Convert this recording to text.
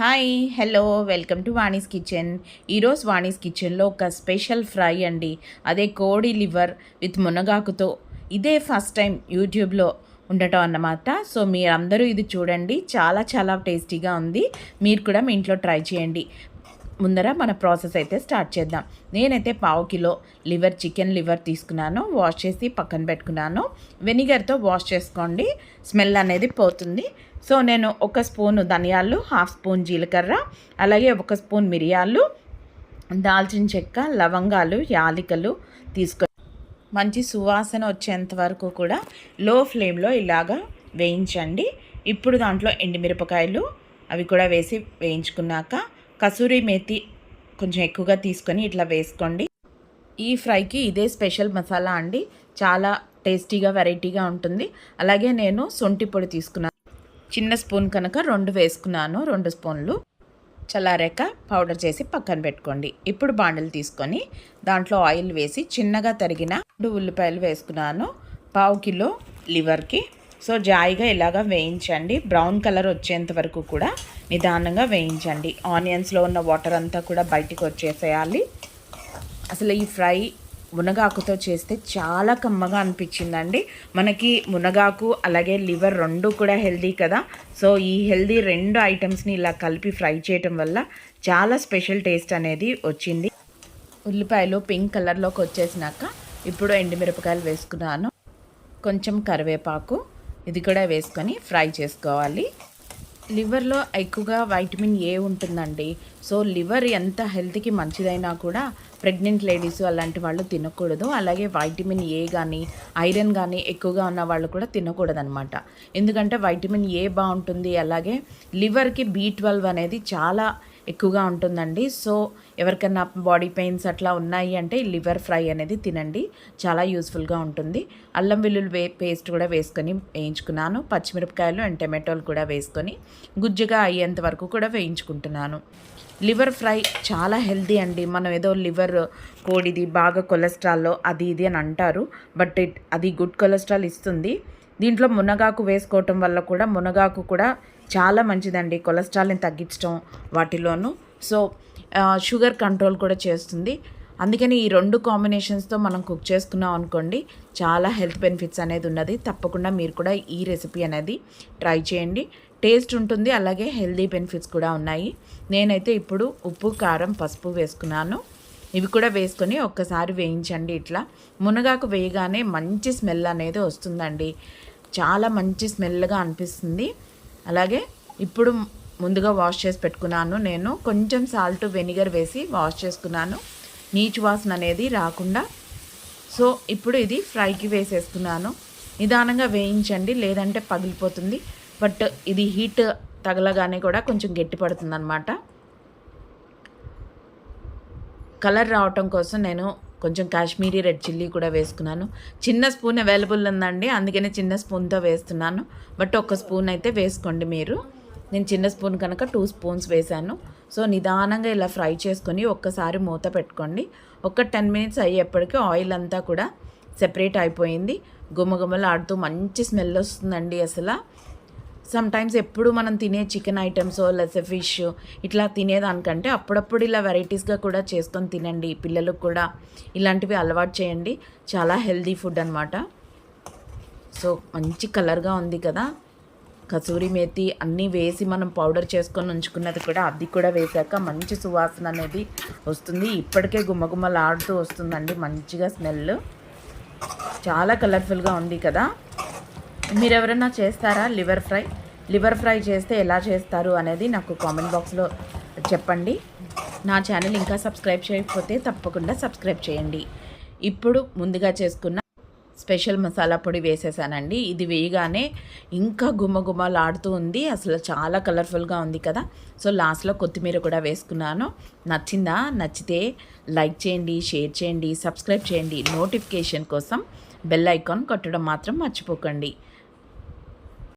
Hi hello welcome to Vani's kitchen ఈరోజు వాణీస్ కిచెన్లో ఒక స్పెషల్ ఫ్రై అండి. అదే కోడి లివర్ విత్ మునగాకుతో. ఇదే ఫస్ట్ టైం యూట్యూబ్లో ఉండటం అన్నమాట. సో మీరందరూ ఇది చూడండి. చాలా చాలా టేస్టీగా ఉంది. మీరు కూడా మీ ఇంట్లో ట్రై చేయండి. ముందర మన ప్రాసెస్ అయితే స్టార్ట్ చేద్దాం. నేనైతే పావు కిలో లివర్ చికెన్ లివర్ తీసుకున్నాను. వాష్ చేసి పక్కన పెట్టుకున్నాను. వెనిగర్తో వాష్ చేసుకోండి. స్మెల్ అనేది పోతుంది. సో నేను ఒక స్పూన్ ధనియాలు హాఫ్ స్పూన్ జీలకర్ర అలాగే ఒక స్పూన్ మిరియాలు దాల్చిన చెక్క లవంగాలు యాలికలు తీసుకొని మంచి సువాసన వచ్చేంత వరకు కూడా లో ఫ్లేమ్లో ఇలాగా వేయించండి. ఇప్పుడు దాంట్లో ఎండుమిరపకాయలు అవి కూడా వేసి వేయించుకున్నాక కసూరి మేతి కొంచెం ఎక్కువగా తీసుకొని ఇట్లా వేసుకోండి. ఈ ఫ్రైకి ఇదే స్పెషల్ మసాలా అండి. చాలా టేస్టీగా వెరైటీగా ఉంటుంది. అలాగే నేను సొంటి పొడి తీసుకున్నాను. చిన్న స్పూన్ కనుక రెండు వేసుకున్నాను రెండు స్పూన్లు. చల్లారాక పౌడర్ చేసి పక్కన పెట్టుకోండి. ఇప్పుడు బాండలు తీసుకొని దాంట్లో ఆయిల్ వేసి చిన్నగా తరిగిన రెండు ఉల్లిపాయలు వేసుకున్నాను. పావు కిలో లివర్కి. సో జాయిగా ఇలాగా వేయించండి. బ్రౌన్ కలర్ వచ్చేంత వరకు కూడా నిదానంగా వేయించండి. ఆనియన్స్లో ఉన్న వాటర్ అంతా కూడా బయటికి వచ్చేసేయాలి. అసలు ఈ ఫ్రై మునగాకుతో చేస్తే చాలా కమ్మగా అనిపించిందండి. మనకి మునగాకు అలాగే లివర్ రెండు కూడా హెల్దీ కదా. సో ఈ హెల్దీ రెండు ఐటమ్స్ని ఇలా కలిపి ఫ్రై చేయటం వల్ల చాలా స్పెషల్ టేస్ట్ అనేది వచ్చింది. ఉల్లిపాయలు పింక్ కలర్లోకి వచ్చేసినాక ఇప్పుడు ఎండుమిరపకాయలు వేసుకున్నాను. కొంచెం కరివేపాకు ఇది కూడా వేసుకొని ఫ్రై చేసుకోవాలి. లివర్లో ఎక్కువగా వైటమిన్ ఏ ఉంటుందండి. సో లివర్ ఎంత హెల్త్కి మంచిదైనా కూడా ప్రెగ్నెంట్ లేడీస్ అలాంటి వాళ్ళు తినకూడదు. అలాగే వైటమిన్ ఏ కానీ ఐరన్ కానీ ఎక్కువగా ఉన్న వాళ్ళు కూడా తినకూడదు అనమాట ఎందుకంటే వైటమిన్ ఏ బాగుంటుంది. అలాగే లివర్కి బీ ట్వెల్వ్ అనేది చాలా ఎక్కువగా ఉంటుందండి. సో ఎవరికైనా బాడీ పెయిన్స్ అట్లా ఉన్నాయి అంటే లివర్ ఫ్రై అనేది తినండి. చాలా యూస్ఫుల్గా ఉంటుంది. అల్లం వెల్లుల్లి వే పేస్ట్ కూడా వేసుకొని వేయించుకున్నాను. పచ్చిమిరపకాయలు అండ్ టమాటోలు కూడా వేసుకొని గుజ్జుగా అయ్యేంత వరకు కూడా వేయించుకుంటున్నాను. లివర్ ఫ్రై చాలా హెల్దీ అండి. మనం ఏదో లివర్ కోడిది బాగా కొలెస్ట్రాల్లో అది ఇది అని అంటారు. బట్ ఇట్ అది గుడ్ కొలెస్ట్రాల్ ఇస్తుంది. దీంట్లో మునగాకు వేసుకోవటం వల్ల కూడా మునగాకు కూడా చాలా మంచిదండి. కొలెస్ట్రాల్ని తగ్గించడం వాటిలోనూ. సో షుగర్ కంట్రోల్ కూడా చేస్తుంది. అందుకని ఈ రెండు కాంబినేషన్స్తో మనం కుక్ చేసుకున్నాం అనుకోండి చాలా హెల్త్ బెనిఫిట్స్ అనేది ఉన్నది. తప్పకుండా మీరు కూడా ఈ రెసిపీ అనేది ట్రై చేయండి. టేస్ట్ ఉంటుంది అలాగే హెల్తీ బెనిఫిట్స్ కూడా ఉన్నాయి. నేనైతే ఇప్పుడు ఉప్పు కారం పసుపు వేసుకున్నాను. ఇవి కూడా వేసుకొని ఒక్కసారి వేయించండి ఇట్లా. మునగాకు వేయగానే మంచి స్మెల్ అనేది వస్తుందండి. చాలా మంచి స్మెల్గా అనిపిస్తుంది. అలాగే ఇప్పుడు ముందుగా వాష్ చేసి పెట్టుకున్నాను. నేను కొంచెం సాల్ట్ వెనిగర్ వేసి వాష్ చేసుకున్నాను. నీచు వాసన అనేది రాకుండా. సో ఇప్పుడు ఇది ఫ్రైకి వేసేసుకున్నాను. నిదానంగా వేయించండి లేదంటే పగిలిపోతుంది. బట్ ఇది హీట్ తగలగానే కూడా కొంచెం గట్టి పడుతుంది అనమాట కలర్ రావటం కోసం నేను కొంచెం కాశ్మీరీ రెడ్ చిల్లీ కూడా వేసుకున్నాను. చిన్న స్పూన్ అవైలబుల్ ఉందండి అందుకనే చిన్న స్పూన్తో వేస్తున్నాను. బట్ ఒక స్పూన్ అయితే వేసుకోండి మీరు. నేను చిన్న స్పూన్ కనుక టూ స్పూన్స్ వేశాను. సో నిదానంగా ఇలా ఫ్రై చేసుకొని ఒక్కసారి మూత పెట్టుకోండి. ఒక టెన్ మినిట్స్ అయ్యేప్పటికీ ఆయిల్ అంతా కూడా సెపరేట్ అయిపోయింది. గుమగుమలు ఆడుతూ మంచి స్మెల్ వస్తుందండి అసలు. సమ్టైమ్స్ ఎప్పుడు మనం తినే చికెన్ ఐటమ్స్ లేకపోతే ఫిష్ ఇట్లా తినేదానికంటే అప్పుడప్పుడు ఇలా వెరైటీస్గా కూడా చేసుకొని తినండి. పిల్లలకు కూడా ఇలాంటివి అలవాటు చేయండి. చాలా హెల్దీ ఫుడ్ అనమాట సో మంచి కలర్గా ఉంది కదా. కసూరి మేతి అన్నీ వేసి మనం పౌడర్ చేసుకొని ఉంచుకున్నది కూడా అది కూడా వేసాక మంచి సువాసన అనేది వస్తుంది. ఇప్పటికే గుమ్మగుమ్మలాడుతూ వస్తుందండి. మంచిగా స్మెల్ చాలా కలర్ఫుల్గా ఉంది కదా. మీరు ఎవరైనా చేస్తారా లివర్ ఫ్రై? లివర్ ఫ్రై చేస్తే ఎలా చేస్తారు అనేది నాకు కామెంట్ బాక్స్లో చెప్పండి. నా ఛానల్ ఇంకా సబ్స్క్రైబ్ చేయకపోతే తప్పకుండా సబ్స్క్రైబ్ చేయండి. ఇప్పుడు ముందుగా చేసుకున్న స్పెషల్ మసాలా పొడి వేసేసానండి. ఇది వేయగానే ఇంకా గుమ్మగుమ్మలాడుతూ ఉంది. అసలు చాలా కలర్ఫుల్గా ఉంది కదా. సో లాస్ట్లో కొత్తిమీర కూడా వేసుకున్నాను. నచ్చిందా? నచ్చితే లైక్ చేయండి షేర్ చేయండి సబ్స్క్రైబ్ చేయండి. నోటిఫికేషన్ కోసం బెల్ ఐకాన్ కొట్టడం మాత్రం మర్చిపోకండి.